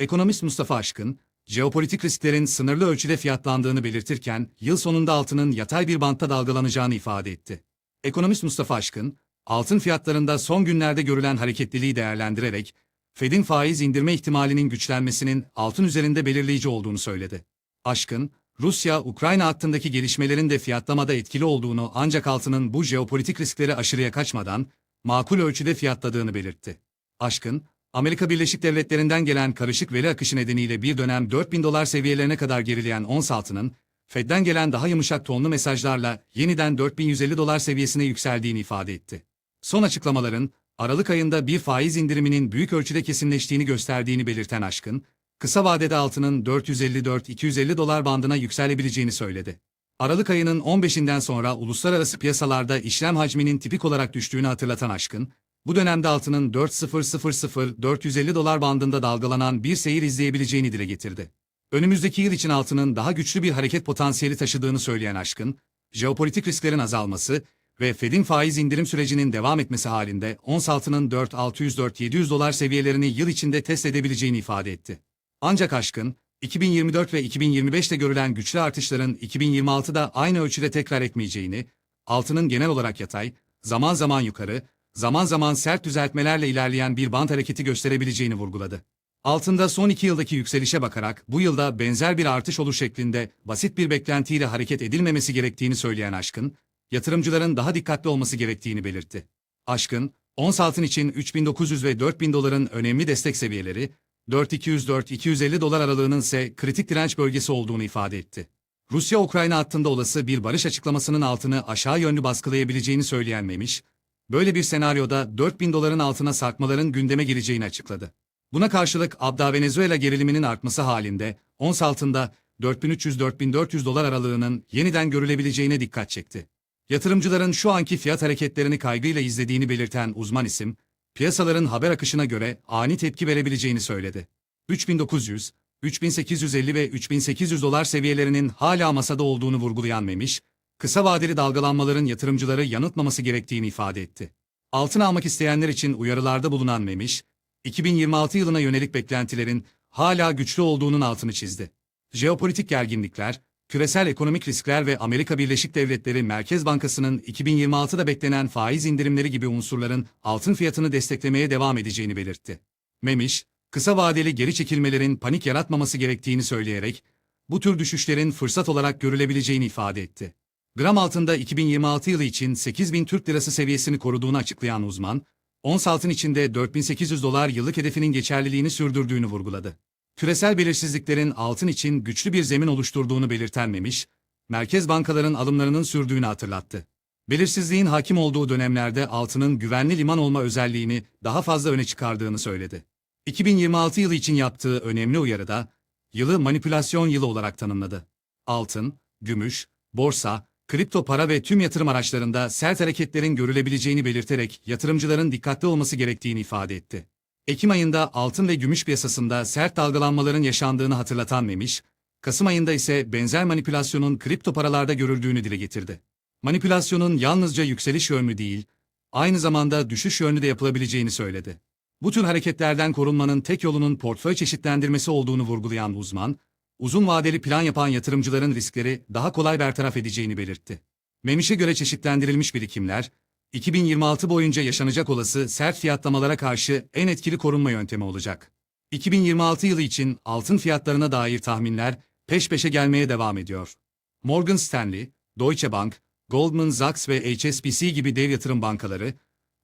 Ekonomist Mustafa Aşkın, jeopolitik risklerin sınırlı ölçüde fiyatlandığını belirtirken, yıl sonunda altının yatay bir bantta dalgalanacağını ifade etti. Ekonomist Mustafa Aşkın, altın fiyatlarında son günlerde görülen hareketliliği değerlendirerek, Fed'in faiz indirme ihtimalinin güçlenmesinin altın üzerinde belirleyici olduğunu söyledi. Aşkın, Rusya-Ukrayna hattındaki gelişmelerin de fiyatlamada etkili olduğunu ancak altının bu jeopolitik riskleri aşırıya kaçmadan makul ölçüde fiyatladığını belirtti. Aşkın, Amerika Birleşik Devletleri'nden gelen karışık veri akışı nedeniyle bir dönem 4000 dolar seviyelerine kadar gerileyen ons altının, Fed'den gelen daha yumuşak tonlu mesajlarla yeniden 4150 dolar seviyesine yükseldiğini ifade etti. Son açıklamaların, Aralık ayında bir faiz indiriminin büyük ölçüde kesinleştiğini gösterdiğini belirten Aşkın, kısa vadede altının 454-250 dolar bandına yükselebileceğini söyledi. Aralık ayının 15'inden sonra uluslararası piyasalarda işlem hacminin tipik olarak düştüğünü hatırlatan Aşkın, bu dönemde altının 4000-450 dolar bandında dalgalanan bir seyir izleyebileceğini dile getirdi. Önümüzdeki yıl için altının daha güçlü bir hareket potansiyeli taşıdığını söyleyen Aşkın, jeopolitik risklerin azalması ve Fed'in faiz indirim sürecinin devam etmesi halinde ons altının 4600-4700 dolar seviyelerini yıl içinde test edebileceğini ifade etti. Ancak Aşkın, 2024 ve 2025'te görülen güçlü artışların 2026'da aynı ölçüde tekrar etmeyeceğini, altının genel olarak yatay, zaman zaman yukarı, zaman zaman sert düzeltmelerle ilerleyen bir bant hareketi gösterebileceğini vurguladı. Altında son iki yıldaki yükselişe bakarak bu yılda benzer bir artış olur şeklinde basit bir beklentiyle hareket edilmemesi gerektiğini söyleyen Aşkın, yatırımcıların daha dikkatli olması gerektiğini belirtti. Aşkın, ons altın için 3900 ve 4000 doların önemli destek seviyeleri, 4200-4250 dolar aralığının ise kritik direnç bölgesi olduğunu ifade etti. Rusya-Ukrayna hattında olası bir barış açıklamasının altını aşağı yönlü baskılayabileceğini söyleyen Memiş, böyle bir senaryoda 4000 doların altına sarkmaların gündeme geleceğini açıkladı. Buna karşılık Abda Venezuela geriliminin artması halinde ons altında 4300-4400 dolar aralığının yeniden görülebileceğine dikkat çekti. Yatırımcıların şu anki fiyat hareketlerini kaygıyla izlediğini belirten uzman isim, piyasaların haber akışına göre ani tepki verebileceğini söyledi. 3900, 3850 ve 3800 dolar seviyelerinin hala masada olduğunu vurgulayan Memiş, kısa vadeli dalgalanmaların yatırımcıları yanıltmaması gerektiğini ifade etti. Altın almak isteyenler için uyarılarda bulunan Memiş, 2026 yılına yönelik beklentilerin hala güçlü olduğunun altını çizdi. Jeopolitik gerginlikler, küresel ekonomik riskler ve Amerika Birleşik Devletleri Merkez Bankası'nın 2026'da beklenen faiz indirimleri gibi unsurların altın fiyatını desteklemeye devam edeceğini belirtti. Memiş, kısa vadeli geri çekilmelerin panik yaratmaması gerektiğini söyleyerek, bu tür düşüşlerin fırsat olarak görülebileceğini ifade etti. Gram altında 2026 yılı için 8000 Türk Lirası seviyesini koruduğunu açıklayan uzman, ons altın içinde 4800 dolar yıllık hedefinin geçerliliğini sürdürdüğünü vurguladı. Küresel belirsizliklerin altın için güçlü bir zemin oluşturduğunu belirten Memiş, merkez bankaların alımlarının sürdüğünü hatırlattı. Belirsizliğin hakim olduğu dönemlerde altının güvenli liman olma özelliğini daha fazla öne çıkardığını söyledi. 2026 yılı için yaptığı önemli uyarıda, yılı manipülasyon yılı olarak tanımladı. Altın, gümüş, borsa, kripto para ve tüm yatırım araçlarında sert hareketlerin görülebileceğini belirterek yatırımcıların dikkatli olması gerektiğini ifade etti. Ekim ayında altın ve gümüş piyasasında sert dalgalanmaların yaşandığını hatırlatan Memiş, Kasım ayında ise benzer manipülasyonun kripto paralarda görüldüğünü dile getirdi. Manipülasyonun yalnızca yükseliş yönlü değil, aynı zamanda düşüş yönlü de yapılabileceğini söyledi. Bu tür hareketlerden korunmanın tek yolunun portföy çeşitlendirmesi olduğunu vurgulayan uzman, uzun vadeli plan yapan yatırımcıların riskleri daha kolay bertaraf edeceğini belirtti. Memiş'e göre çeşitlendirilmiş birikimler, 2026 boyunca yaşanacak olası sert fiyatlamalara karşı en etkili korunma yöntemi olacak. 2026 yılı için altın fiyatlarına dair tahminler peş peşe gelmeye devam ediyor. Morgan Stanley, Deutsche Bank, Goldman Sachs ve HSBC gibi dev yatırım bankaları,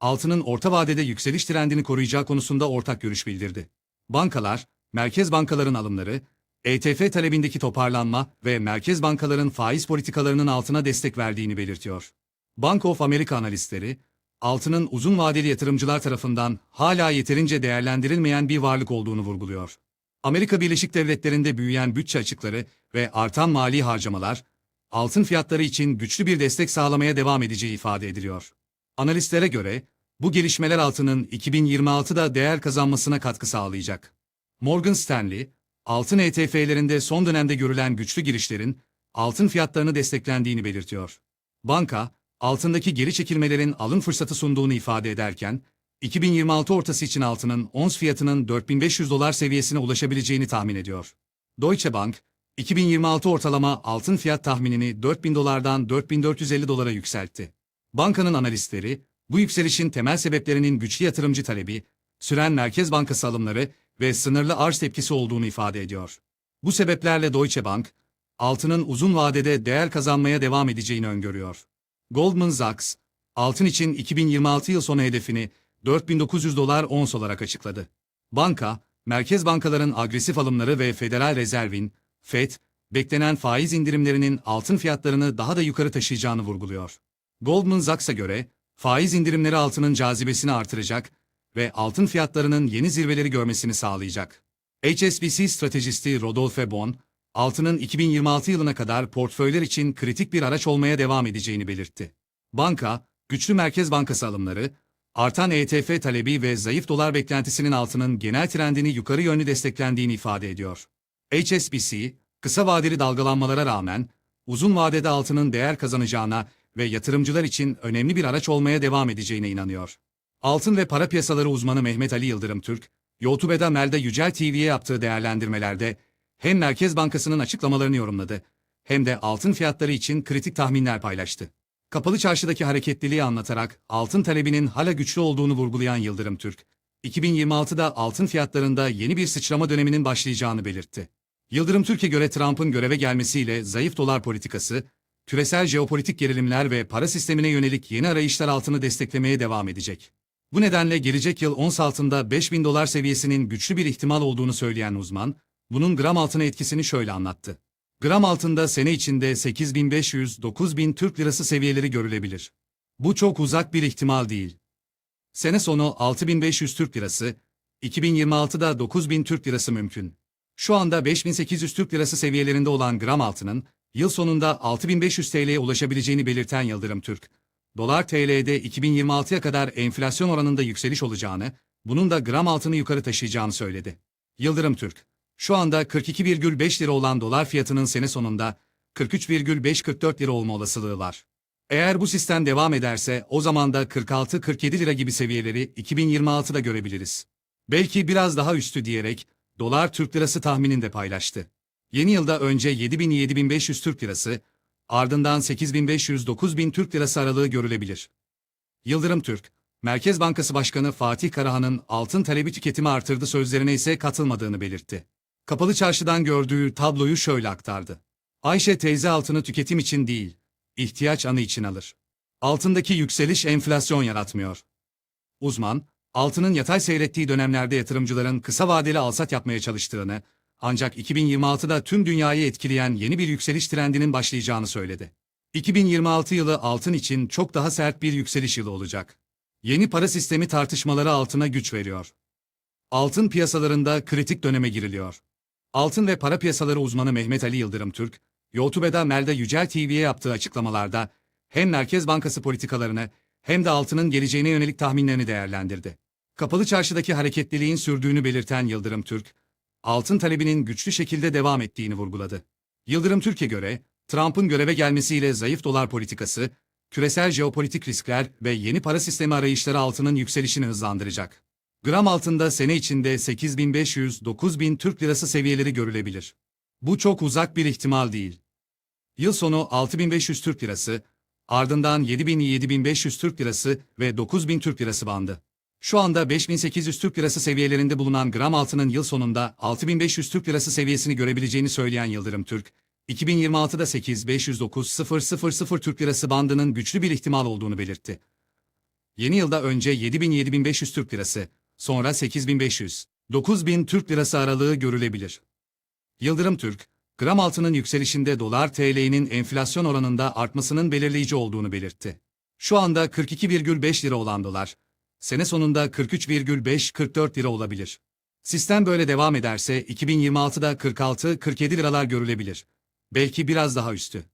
altının orta vadede yükseliş trendini koruyacağı konusunda ortak görüş bildirdi. Bankalar, merkez bankaların alımları, ETF talebindeki toparlanma ve merkez bankaların faiz politikalarının altına destek verdiğini belirtiyor. Bank of America analistleri, altının uzun vadeli yatırımcılar tarafından hala yeterince değerlendirilmeyen bir varlık olduğunu vurguluyor. Amerika Birleşik Devletleri'nde büyüyen bütçe açıkları ve artan mali harcamalar, altın fiyatları için güçlü bir destek sağlamaya devam edeceği ifade ediliyor. Analistlere göre, bu gelişmeler altının 2026'da değer kazanmasına katkı sağlayacak. Morgan Stanley, altın ETF'lerinde son dönemde görülen güçlü girişlerin altın fiyatlarını desteklendiğini belirtiyor. Banka, altındaki geri çekilmelerin alım fırsatı sunduğunu ifade ederken, 2026 ortası için altının ons fiyatının 4500 dolar seviyesine ulaşabileceğini tahmin ediyor. Deutsche Bank, 2026 ortalama altın fiyat tahminini 4000 dolardan 4450 dolara yükseltti. Bankanın analistleri, bu yükselişin temel sebeplerinin güçlü yatırımcı talebi, süren Merkez Bankası alımları ve sınırlı arz tepkisi olduğunu ifade ediyor. Bu sebeplerle Deutsche Bank, altının uzun vadede değer kazanmaya devam edeceğini öngörüyor. Goldman Sachs, altın için 2026 yıl sonu hedefini 4900 dolar ons olarak açıkladı. Banka, merkez bankaların agresif alımları ve Federal Rezerv'in, FED, beklenen faiz indirimlerinin altın fiyatlarını daha da yukarı taşıyacağını vurguluyor. Goldman Sachs'a göre, faiz indirimleri altının cazibesini artıracak ve altın fiyatlarının yeni zirveleri görmesini sağlayacak. HSBC stratejisti Rodolphe Bon, altının 2026 yılına kadar portföyler için kritik bir araç olmaya devam edeceğini belirtti. Banka, güçlü merkez bankası alımları, artan ETF talebi ve zayıf dolar beklentisinin altının genel trendini yukarı yönlü desteklendiğini ifade ediyor. HSBC, kısa vadeli dalgalanmalara rağmen, uzun vadede altının değer kazanacağına ve yatırımcılar için önemli bir araç olmaya devam edeceğine inanıyor. Altın ve para piyasaları uzmanı Mehmet Ali Yıldırım Türk, YouTube'da Melda Yücel TV'ye yaptığı değerlendirmelerde hem Merkez Bankası'nın açıklamalarını yorumladı hem de altın fiyatları için kritik tahminler paylaştı. Kapalı çarşıdaki hareketliliği anlatarak altın talebinin hala güçlü olduğunu vurgulayan Yıldırım Türk, 2026'da altın fiyatlarında yeni bir sıçrama döneminin başlayacağını belirtti. Yıldırım Türk'e göre Trump'ın göreve gelmesiyle zayıf dolar politikası, küresel jeopolitik gerilimler ve para sistemine yönelik yeni arayışlar altını desteklemeye devam edecek. Bu nedenle gelecek yıl ons altında 5000 dolar seviyesinin güçlü bir ihtimal olduğunu söyleyen uzman, bunun gram altına etkisini şöyle anlattı. Gram altında sene içinde 8500-9000 Türk lirası seviyeleri görülebilir. Bu çok uzak bir ihtimal değil. Sene sonu 6500 Türk lirası, 2026'da 9000 Türk lirası mümkün. Şu anda 5800 Türk lirası seviyelerinde olan gram altının, yıl sonunda 6500 TL'ye ulaşabileceğini belirten Yıldırım Türk, dolar TL'de 2026'ya kadar enflasyon oranında yükseliş olacağını, bunun da gram altını yukarı taşıyacağını söyledi. Yıldırım Türk, şu anda 42,5 lira olan dolar fiyatının sene sonunda 43,544 lira olma olasılığı var. Eğer bu sistem devam ederse o zaman da 46-47 lira gibi seviyeleri 2026'da görebiliriz. Belki biraz daha üstü diyerek dolar Türk lirası tahmininde paylaştı. Yeni yılda önce 7000-7500 Türk lirası, ardından 8500-9000 Türk lirası aralığı görülebilir. Yıldırım Türk, Merkez Bankası Başkanı Fatih Karahan'ın altın talebi tüketimi artırdı sözlerine ise katılmadığını belirtti. Kapalı çarşıdan gördüğü tabloyu şöyle aktardı. Ayşe teyze altını tüketim için değil, ihtiyaç anı için alır. Altındaki yükseliş enflasyon yaratmıyor. Uzman, altının yatay seyrettiği dönemlerde yatırımcıların kısa vadeli alsat yapmaya çalıştığını, ancak 2026'da tüm dünyayı etkileyen yeni bir yükseliş trendinin başlayacağını söyledi. 2026 yılı altın için çok daha sert bir yükseliş yılı olacak. Yeni para sistemi tartışmaları altına güç veriyor. Altın piyasalarında kritik döneme giriliyor. Altın ve para piyasaları uzmanı Mehmet Ali Yıldırım Türk, YouTube'da Melda Yücel TV'ye yaptığı açıklamalarda hem Merkez Bankası politikalarını hem de altının geleceğine yönelik tahminlerini değerlendirdi. Kapalı çarşıdaki hareketliliğin sürdüğünü belirten Yıldırım Türk, altın talebinin güçlü şekilde devam ettiğini vurguladı. Yıldırım Türk'e göre, Trump'ın göreve gelmesiyle zayıf dolar politikası, küresel jeopolitik riskler ve yeni para sistemi arayışları altının yükselişini hızlandıracak. Gram altında sene içinde 8500-9000 Türk lirası seviyeleri görülebilir. Bu çok uzak bir ihtimal değil. Yıl sonu 6500 Türk lirası, ardından 7000-7500 Türk lirası ve 9000 Türk lirası bandı. Şu anda 5800 Türk lirası seviyelerinde bulunan gram altının yıl sonunda 6500 Türk lirası seviyesini görebileceğini söyleyen Yıldırım Türk, 2026'da 8509 Türk lirası bandının güçlü bir ihtimal olduğunu belirtti. Yeni yılda önce 7000-7500 Türk lirası, sonra 8500, 9000 Türk lirası aralığı görülebilir. Yıldırım Türk, gram altının yükselişinde dolar TL'nin enflasyon oranında artmasının belirleyici olduğunu belirtti. Şu anda 42,5 lira olan dolar, sene sonunda 43,5-44 lira olabilir. Sistem böyle devam ederse 2026'da 46-47 liralar görülebilir. Belki biraz daha üstü.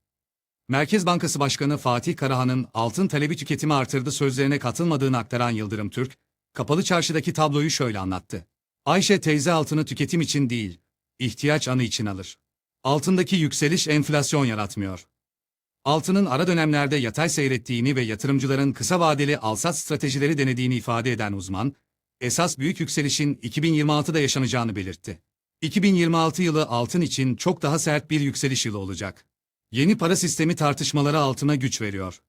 Merkez Bankası Başkanı Fatih Karahan'ın altın talebi tüketimi artırdı sözlerine katılmadığını aktaran Yıldırım Türk, kapalı çarşıdaki tabloyu şöyle anlattı. Ayşe teyze altını tüketim için değil, ihtiyaç anı için alır. Altındaki yükseliş enflasyon yaratmıyor. Altının ara dönemlerde yatay seyrettiğini ve yatırımcıların kısa vadeli alsat stratejileri denediğini ifade eden uzman, esas büyük yükselişin 2026'da yaşanacağını belirtti. 2026 yılı altın için çok daha sert bir yükseliş yılı olacak. Yeni para sistemi tartışmaları altına güç veriyor.